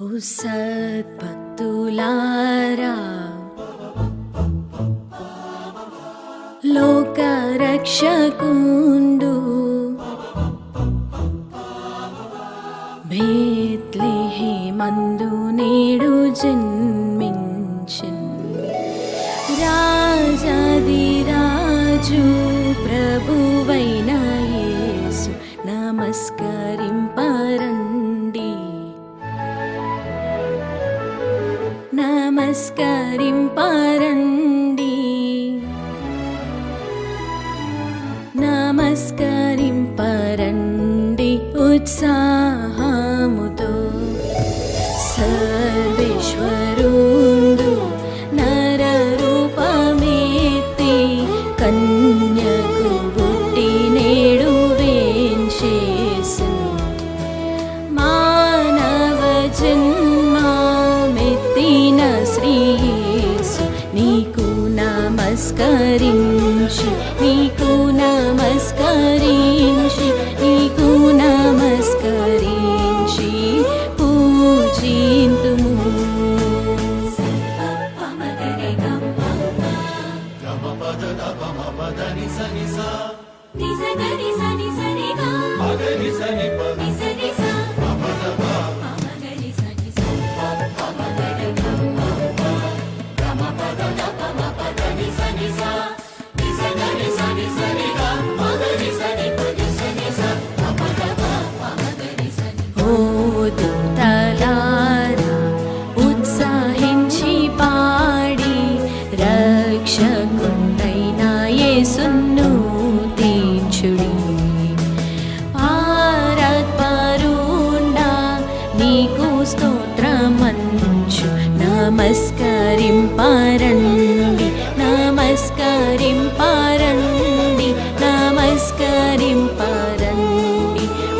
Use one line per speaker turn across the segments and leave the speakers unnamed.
पुसत्पुलार लोकरक्षण्डु भीत् लि मन्दु नेडु जिन्। నమస్కరింపరండి. నమస్కరింపరండి ఉత్సాహ నమస్కరించి నీకు నమస్కరించి నీకు నమస్కరించి పూజింతుము. ఓ నమస్కరింపరండి నమస్కరింపరండి నమస్కరింపరండి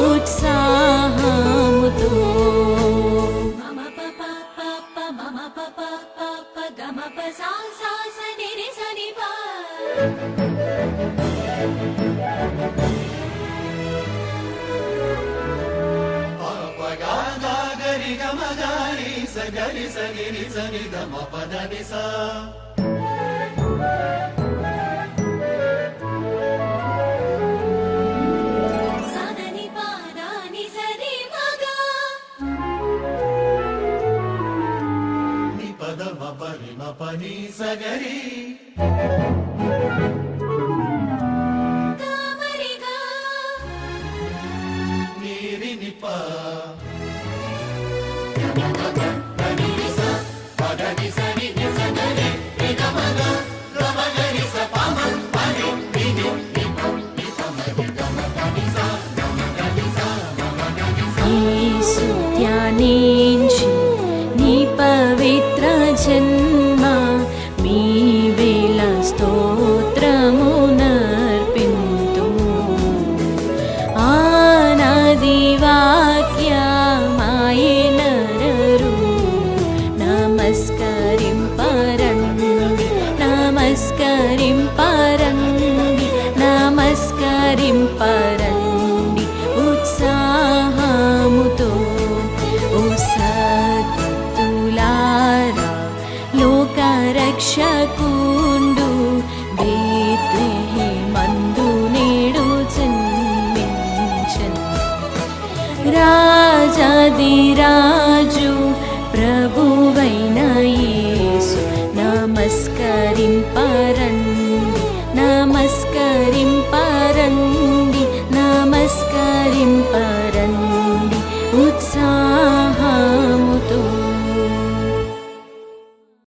ఉత్సాహముతో. మమ పప పప మమ పప పప గమ ప సా సా స ని రి స ని ప
గరి గమ గరి స గరి స ని స ని ద మ ప ద ని స
సాదని పాదాని సరి మగా रक्षा को